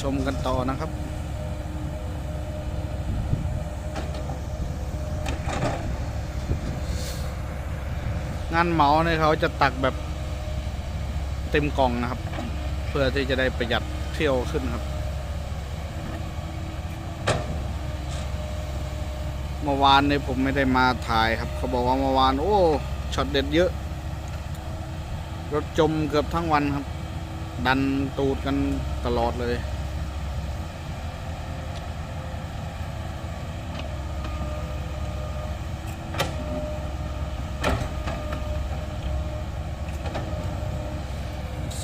ชมกันต่อนะครับงานเหมาเนี่ยเขาจะตักแบบเต็มกล่องนะครับ เพื่อที่จะได้ประหยัดเที่ยวขึ้นครับ เมื่อวานเนี่ยผมไม่ได้มาถ่ายครับ เขาบอกว่าเมื่อวานโอ้ช็อตเด็ดเยอะ รถจมเกือบทั้งวันครับ ดันตูดกันตลอดเลย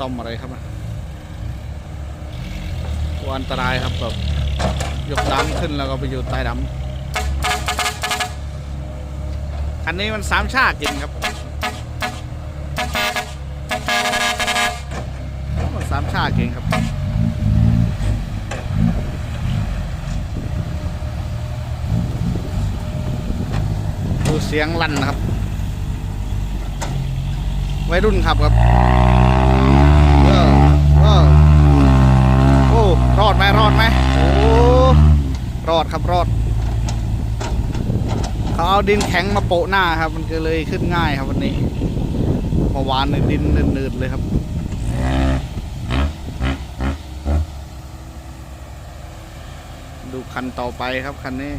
ซ่อมอะไรครับอะตัวอันตรายครับแบบยกดัมขึ้นแล้วก็ไปอยู่ใต้ดัมคันนี้มันสามชาติจริงครับมันสามชาติจริงครับดูเสียงลั่นนะครับวัยรุ่นขับครับ เออเออโอ้ รอดไหมรอดไหมโอ้รอดครับรอดเขาเอาดินแข็งมาโปะหน้าครับ มันก็เลยขึ้นง่ายครับวันนี้เมื่อวานในดินเนืดๆเลยครับดูคันต่อไปครับคันนี้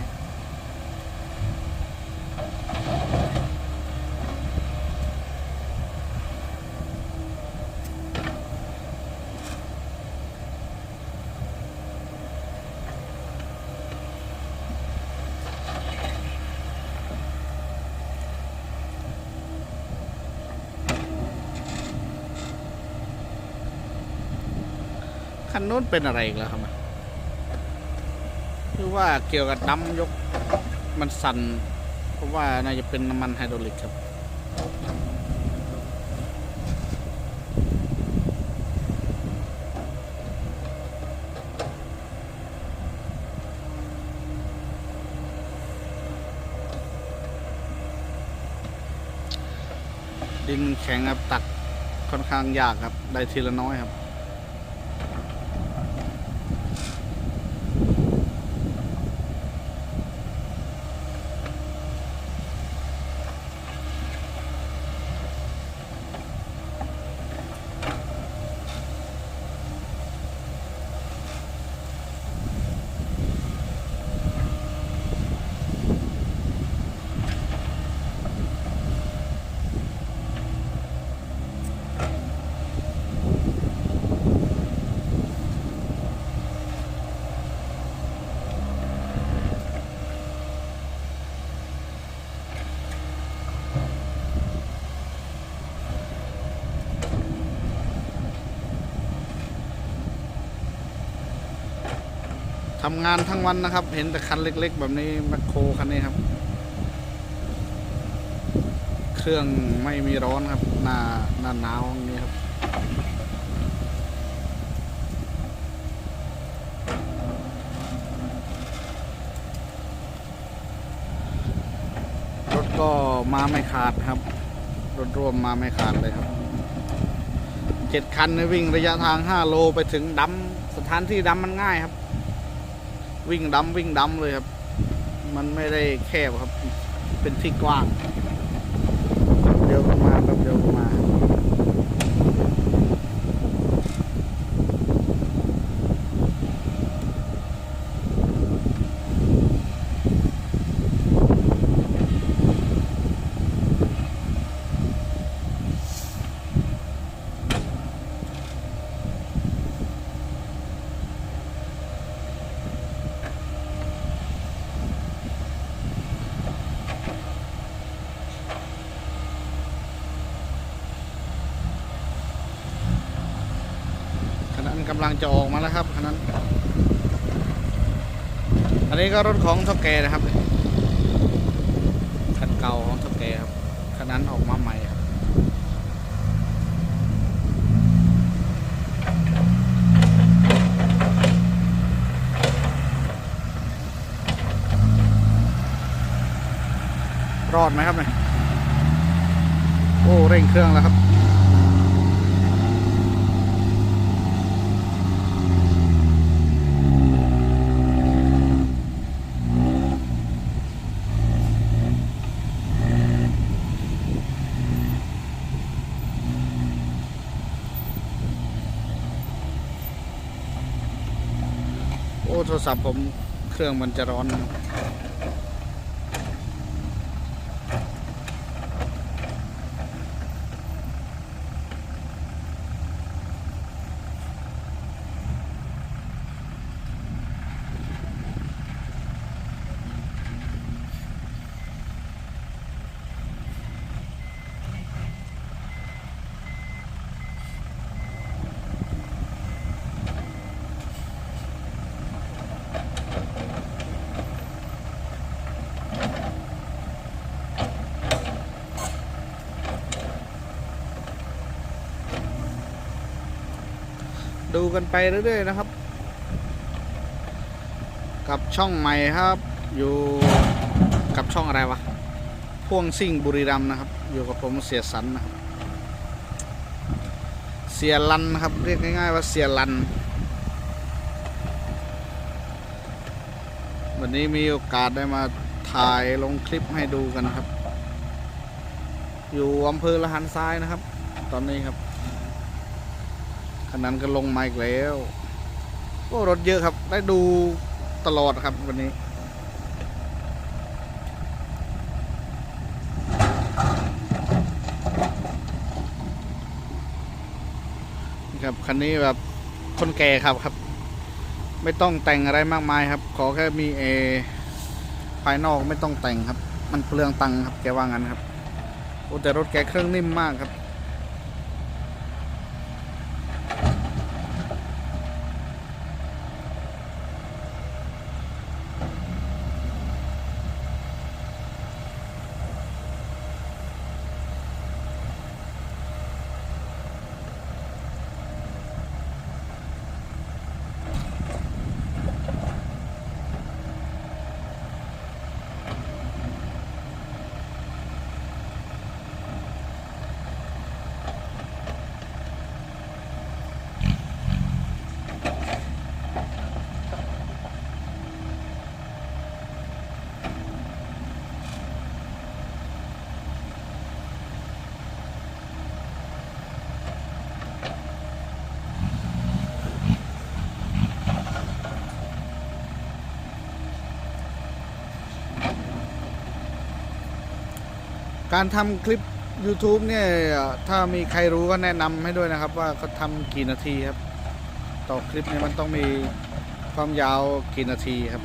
คันนู้นเป็นอะไรอีกแล้วครับคือว่าเกี่ยวกับดัมยกมันสั่นเพราะว่าน่าจะเป็นน้ำมันไฮดรอลิกครับดินแข็งครับตักค่อนข้างยากครับ ได้ทีละน้อยครับ ทำงานทั้งวันนะครับ เห็นแต่คันเล็ก ๆ แบบนี้แมคโครคันนี้ครับ เครื่องไม่มีร้อนครับหน้าหน้าหนาวอย่างนี้ครับรถก็มาไม่ขาดครับ รถร่วมมาไม่ขาดเลยครับเจ็ดคันเนี่ยวิ่งระยะทางห้าโลไปถึงดำสถานที่ดำมันง่ายครับ วิ่งดำวิ่งดำเลยครับ มันไม่ได้แคบครับ เป็นที่กว้าง เดี๋ยวก็มาครับเดี๋ยวก็มา จะออกมาแล้วครับขณะนั้น อันนี้ก็รถของเท่าแกนะครับคันเก่าของเท่าแกครับขณะนั้นออกมาใหม่ครับรอดไหมครับเนี่ยโอ้เร่งเครื่องแล้วครับ โทรศัพท์ผมเครื่องมันจะร้อนนะ ดูกันไปเรื่อยๆนะครับ กับช่องใหม่ครับ อยู่กับช่องอะไรวะพ่วงซิ่งบุรีรัมนะครับ อยู่กับผมเสียสันนะครับเสียลันนะครับเรียกง่ายๆว่าเสียลัน วันนี้มีโอกาสได้มาถ่ายลงคลิปให้ดูกันครับ อยู่อำเภอละหันซ้ายนะครับ ตอนนี้ครับ ขนาดก็ลงมาอีกแล้วโอ้รถเยอะครับ ได้ดูตลอดครับวันนี้ครับคันนี้แบบคนแก่ครับครับ ไม่ต้องแต่งอะไรมากมายครับ ขอแค่มีเอภายนอกไม่ต้องแต่งครับ มันเปลืองตังค์ครับแกว่างั้นครับโอ้แต่รถแกเครื่องนิ่มมากครับ การทำคลิป YouTube เนี่ย ถ้ามีใครรู้ก็แนะนำให้ด้วยนะครับ ว่าเขาทำกี่นาทีครับ ต่อคลิปเนี่ยมันต้องมีความยาวกี่นาทีครับ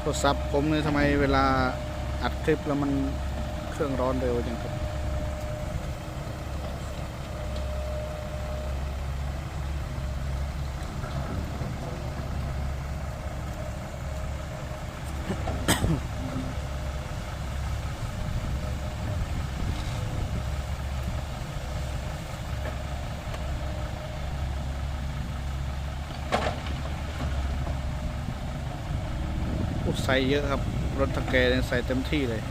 โทรศัพท์ผมเนี่ยทำไมเวลาอัดคลิปแล้วมันเครื่องร้อนเร็วจังครับ เยอะครับ รถตะแกรงใส่เต็มที่เลย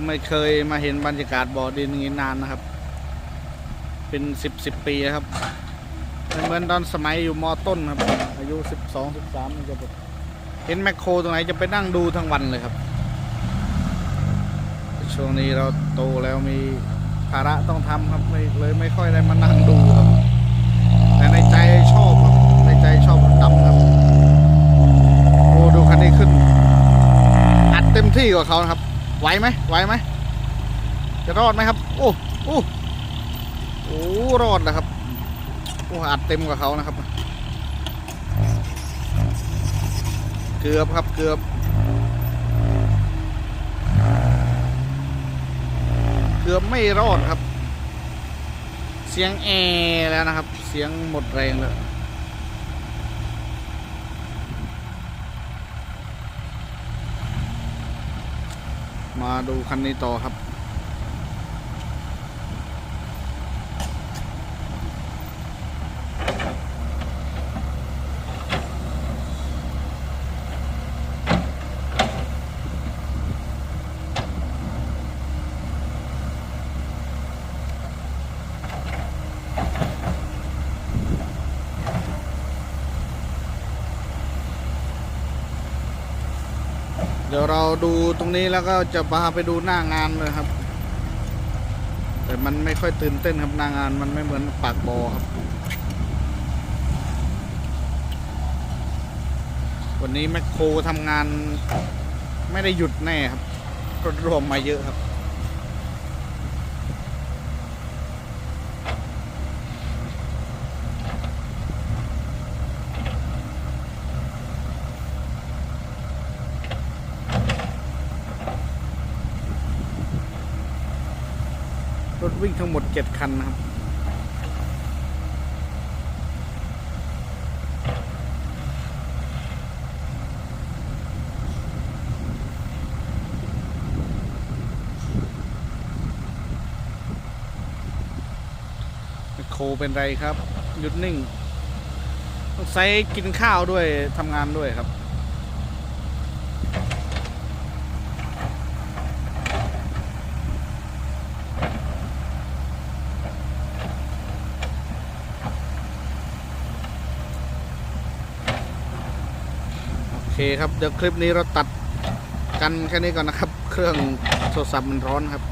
ผมไม่เคยมาเห็นบรรยากาศบ่อดินอย่างนี้นานนะครับ เป็นสิบสิบปีครับเหมือนตอนสมัยอยู่มอต้นครับ อายุสิบสองสิบสามจะแบบเห็นแมคโครตรงไหนจะไปนั่งดูทั้งวันเลยครับ ช่วงนี้เราโตแล้วมีภาระต้องทำครับไม่เลยไม่ค่อยได้มานั่งดูครับ แต่ในใจชอบครับ ในใจชอบดำครับโอ้ดูคันนี้ขึ้น อัดเต็มที่กว่าเขาครับ ไหวไหมไหวไหมจะรอดไหมครับ โอ้โอ้โอ้รอดนะครับโอ้อัดเต็มกว่าเขานะครับ เกือบครับเกือบ เกือบไม่รอดครับ เสียงแอร์แล้วนะครับ เสียงหมดแรงแล้ว มาดูคันนี้ต่อครับ ดี๋ยวเราดูตรงนี้แล้วก็จะพาไปดูหน้างานเลยครับ แต่มันไม่ค่อยตื่นเต้นครับหน้างานมันไม่เหมือนปากบอครับ วันนี้แมคโครทำงานไม่ได้หยุดแน่ครับรถรวมมาเยอะครับ รถวิ่งทั้งหมดเจ็ดคันนะครับ โคเป็นไรครับ หยุดนิ่ง ต้องใช้กินข้าวด้วยทำงานด้วยครับ เคครับ เดี๋ยวคลิปนี้เราตัดกันแค่นี้ก่อนนะครับ เครื่องโทรศัพท์มันร้อนครับ